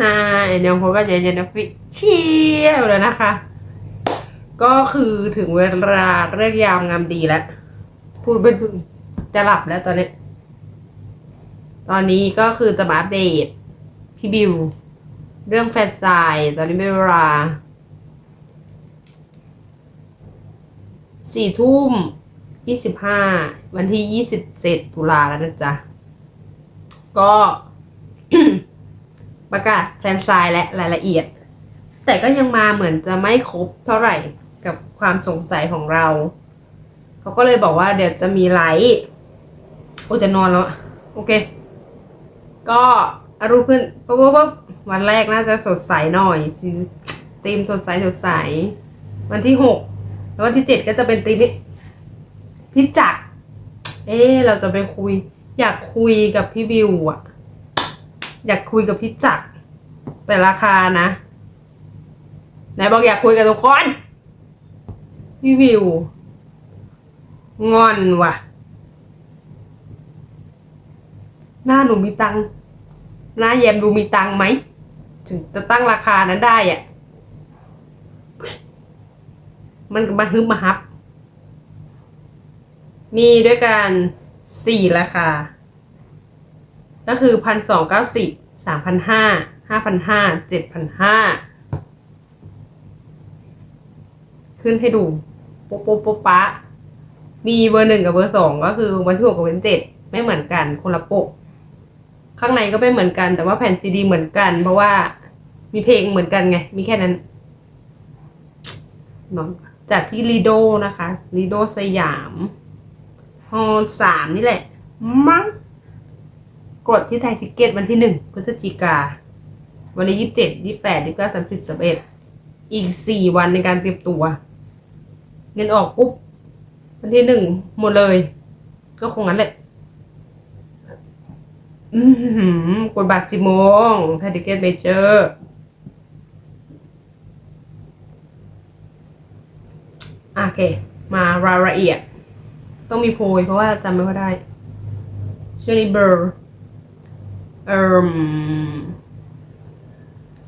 อ่าเอ็นยังพก็จะยันฟิเชี่ยวแล้วนะคะ ก็คือถึงเวลาเลิกยามงามดีแล้ว พูดเป็นจะหลับแล้วตอนนี้ ตอนนี้ก็คือจะมาอัปเดตพี่บิว เรื่องแฟนไซน์ตอนนี้ไม่เวลาสี่ทุ่มยี่สิบห้าวันที่ยี่สิบเจ็ดตุลาแล้วนะจ๊ะ ก็ ประกาศแฟนไซน์และรายละเอียด แต่ก็ยังมาเหมือนจะไม่ครบเท่าไหร่กับความสงสัยของเรา เขาก็เลยบอกว่าเดี๋ยวจะมีไลฟ์โอ้จะนอนแล้ว โอเค ก็อารูปขึ้นปุ๊บปุ๊บวันแรกน่าจะสดใสหน่อยซื้อธีมสดใสสดใส วันที่หกแล้ววันที่เจ็ดก็จะเป็นธีมพี่จัก เอ๊เราจะไปคุย อยากคุยกับพี่วิวอะ อยากคุยกับพี่จักรแต่ราคานะไหนบอกอยากคุยกับทุกคนพี่วิว งอนว่ะ หน้าหนูมีตังหน้าแยมดูมีตังไหม ถึงจะตั้งราคานั้นได้อะมันมาฮึบมาฮับ มีด้วยกันสี่ราคา ก็คือพันสองเก้าสิบสามพันห้าห้าพันห้าเจ็ดพันห้าขึ้นให้ดูโป๊ะโป๊ะโป๊ะปะมีเบอร์หนึ่งกับเบอร์สองก็คือวันที่หกกับวันเจ็ดไม่เหมือนกันคนละปก ข้างในก็ไม่เหมือนกัน แต่ว่าแผ่นซีดีเหมือนกัน เพราะว่ามีเพลงเหมือนกันไง มีแค่นั้นนอะจัดที่ลีโดนะคะลีโดสยามฮอลสามนี่แหละมั้ง กดที่ไทยทิเก็ตวันที่หนึ่งพฤศจิกา วันนี้ยี่สิบเจ็ดยี่สิบแปดยี่สิบเก้าสามสิบสามเอ็ดอีกสี่วันในการเตรียมตัว เงินออกปุ๊บ วันที่หนึ่งหมดเลย ก็คงงั้นแหละกดบัตรสิโมงไทยทิเก็ตเมเจอร์โอเค มารายละเอียด ต้องมีโพยเพราะว่าจำไม่ค่อยได้ช่วงนี้เบอร์ เอ่ม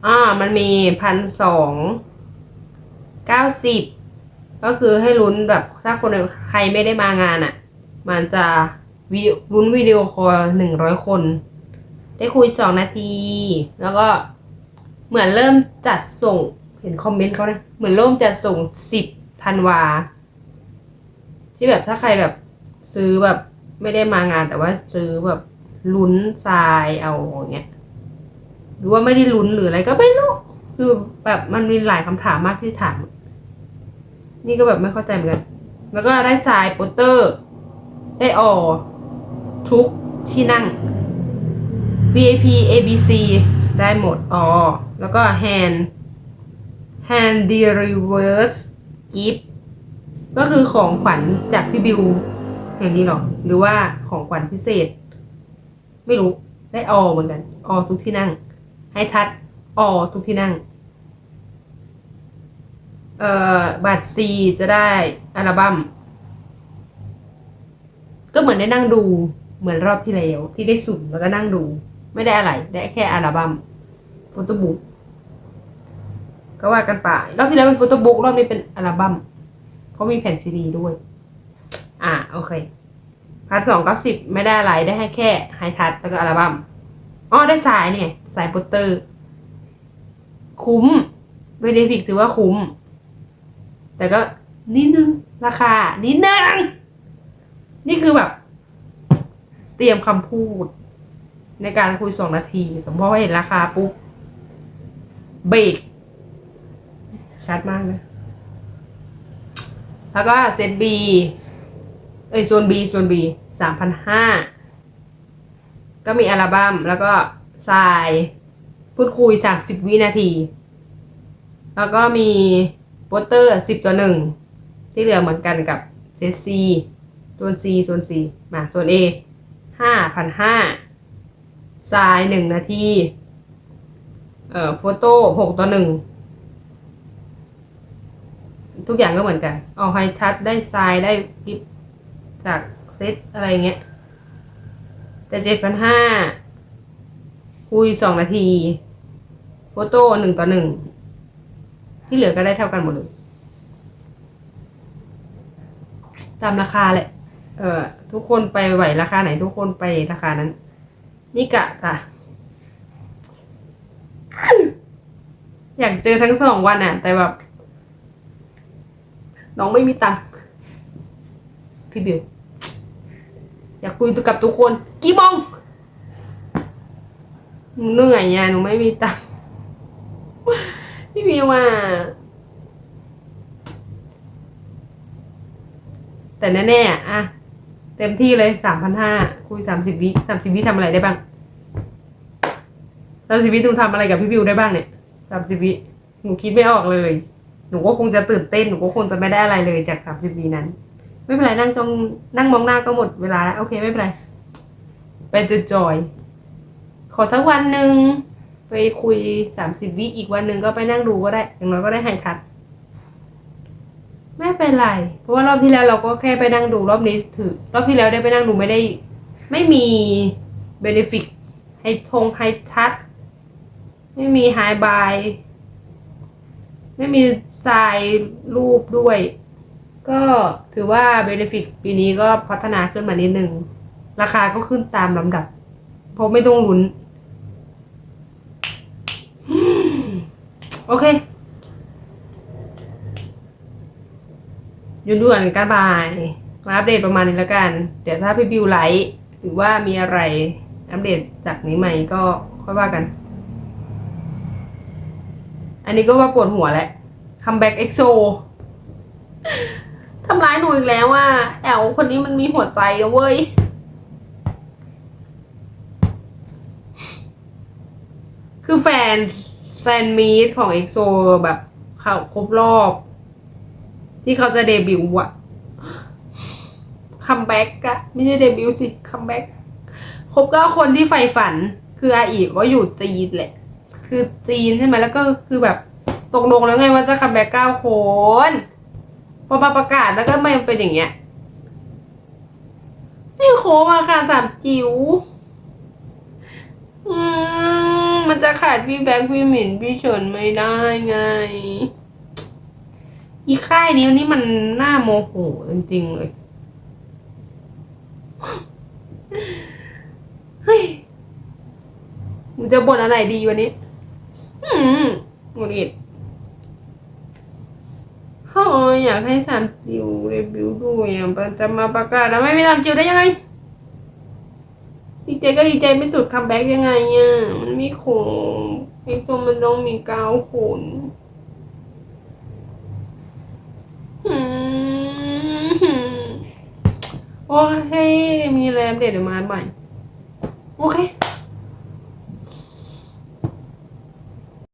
อ่า มันมีพันสองเก้าสิบก็คือให้ลุ้นแบบถ้าคนใครไม่ได้มางานอะ่ะ มันจะวิดีลุ้นวิดีโอคอลหนึ่งร้อยคน ได้คุยสองนาที แล้วก็เหมือนเริ่มจัดส่งเห็นคอมเมนต์เขาเลยเหมือนเริ่มจัดส่งสิบธันวา ที่แบบถ้าใครแบบซื้อแบบไม่ได้มางานแต่ว่าซื้อแบบ ลุ้นทรายเอาอย่างเงี้ยหรือว่าไม่ได้ลุ้นหรืออะไรก็ไม่รู้คือแบบมันมีหลายคำถามมากที่ถาม นี่ก็แบบไม่เข้าใจเหมือนกัน แล้วก็ได้ทรายโปสเตอร์ ได้ออทุกที่นั่ง VIP ABC ได้หมดออแล้วก็ hand hand reverse gift ก็คือของขวัญจากพี่บิวอย่างนี้หรอ หรือว่าของขวัญพิเศษ ไม่รู้ได้ออเหมือนกันออทุกที่นั่ง ให้ทัดออทุกที่นั่ง เอ่อบัตร C จะได้อัลบั้มก็เหมือนได้นั่งดูเหมือนรอบที่แล้วที่ได้สุ่มแล้วก็นั่งดู ไม่ได้อะไร ได้แค่อัลบั้มโฟโต้บุ๊กก็ว่ากันไปรอบที่แล้วเป็นโฟโต้บุ๊กรอบนี้เป็นอัลบั้มเพรามีแผ่นซีดีด้วย อ่าโอเค พันสองเก้าสิบไม่ได้อะไรได้ให้แค่ไฮทัชแล้วก็อัลบั้มอ๋อได้สายเนี่ย สายโปสเตอร์ คุ้มเวเดพิกถือว่าคุ้ม แต่ก็นิดนึง ราคา นิดนึง นี่คือแบบ เตรียมคำพูด ในการคุยสองนาทีแต่พอเห็นราคาปุ๊บเบรกชัดมากนะ แล้วก็เซตบี เอ้ยโซนบีโซนบีสามพันห้าก็มีอัลบั้มแล้วก็ทรายพูดคุยสามสิบวินาที แล้วก็มีโปสเตอร์สิบตัวหนึ่งที่เหลือเหมือนกันกับเซตซีโซนซีโซนซีมาโซนเอห้าพันห้าทรายหนึ่งนาทีเอ่อโฟโต้หกต่อหนึ่งทุกอย่างก็เหมือนกันเอาไฮชัดได้ทรายได้กิฟ จากเซตอะไรเงี้ย แต่เจ็ดพันห้าคุยสองนาที โฟโต้หนึ่งต่อหนึ่ง ที่เหลือก็ได้เท่ากันหมดเลย ตามราคาแหละ เออทุกคนไปไหวราคาไหนทุกคนไปราคานั้น นี่กะจ้ะอยากเจอทั้งสองวันอะ แต่แบบ น้องไม่มีตังค์พี่บิว อยากคุยกับทุกคนกี่โมงหนูเหนื่อยอะหนูไม่มีตังค์พี่บิวอะแต่แน่ๆอะอะเต็มที่เลยสามพันห้าคุยสามสิบวิสามสิบวิทำอะไรได้บ้างสามสิบวิหนูทำอะไรกับพี่บิวได้บ้างเนี่ยสามสิบวิหนูคิดไม่ออกเลย หนูก็คงจะตื่นเต้น หนูก็คงจะไม่ได้อะไรเลยจากสามสิบวินั้น ไม่เป็นไรนั่งจองนั่งมองหน้าก็หมดเวลาแล้วโอเคไม่เป็นไร ไปจอย ขอสักวันหนึ่งไปคุยสามสิบวิอีกวันหนึ่งก็ไปนั่งดูก็ได้ อย่างน้อยก็ได้ไฮทัชไม่เป็นไร เพราะว่ารอบที่แล้วเราก็แค่ไปนั่งดูรอบนี้ถือ รอบที่แล้วได้ไปนั่งดูไม่ได้ ไม่มีเบนฟิตให้ทงไฮทัชไม่มีไฮบาย ไม่มีทรายรูปด้วย ก็ถือว่าเบนฟิตปีนี้ก็พัฒนาขึ้นมานิดนึง ราคาก็ขึ้นตามลำดับ เพราะไม่ต้องลุ้น โอเคยุ่นด่วนการบาย มาอัปเดตประมาณนี้แล้วกัน เดี๋ยวถ้าพี่บิวไลท์หรือว่ามีอะไรอัปเดตจากนี้ใหม่ก็ค่อยว่ากัน อันนี้ก็ว่าปวดหัวแล้วคัมแบ็กเอ็กโซ ทำร้ายหนูอีกแล้วว่าแอลคนนี้มันมีหัวใจเว้ยคือแฟนแฟนมีตของเอ็กโซแบบเขาครบรอบ ที่เขาจะเดบิวต์อะคัมแบ็กอะไม่ใช่เดบิวต์สิคัมแบ็กครบก็คนที่ใฝ่ฝัน คืออาอีก็อยู่จีนแหละ คือจีนใช่ไหมแล้วก็คือแบบตกลงแล้วไงว่าจะคัมแบ็กเก้าคน พอมาประกาศแล้วก็ไม่เป็นอย่างเงี้ยไม่โค้งอะค่ะสามจิ๋วอืมมันจะขาดพี่แบงค์พี่หมินพี่ชนไม่ได้ไง อีค่ายนี้นี่มันน่าโมโหจริงๆเลยเฮ้ยมันจะบ่นอะไรดีวันนี้ อืมหงุดหงิด เฮ้ยอยากให้สามจิวเรบิวด้วยอะจะมาประกาศแล้วไม่มีสามจิวได้ยังไงดีใจก็ดีใจไม่สุดคัมแบ็กยังไงอะมันมีโขงไอ้ตัวมันต้องมีเกาวขนโอเค มีแรมเด็ดเดี๋ยวมาใหม่ โอเค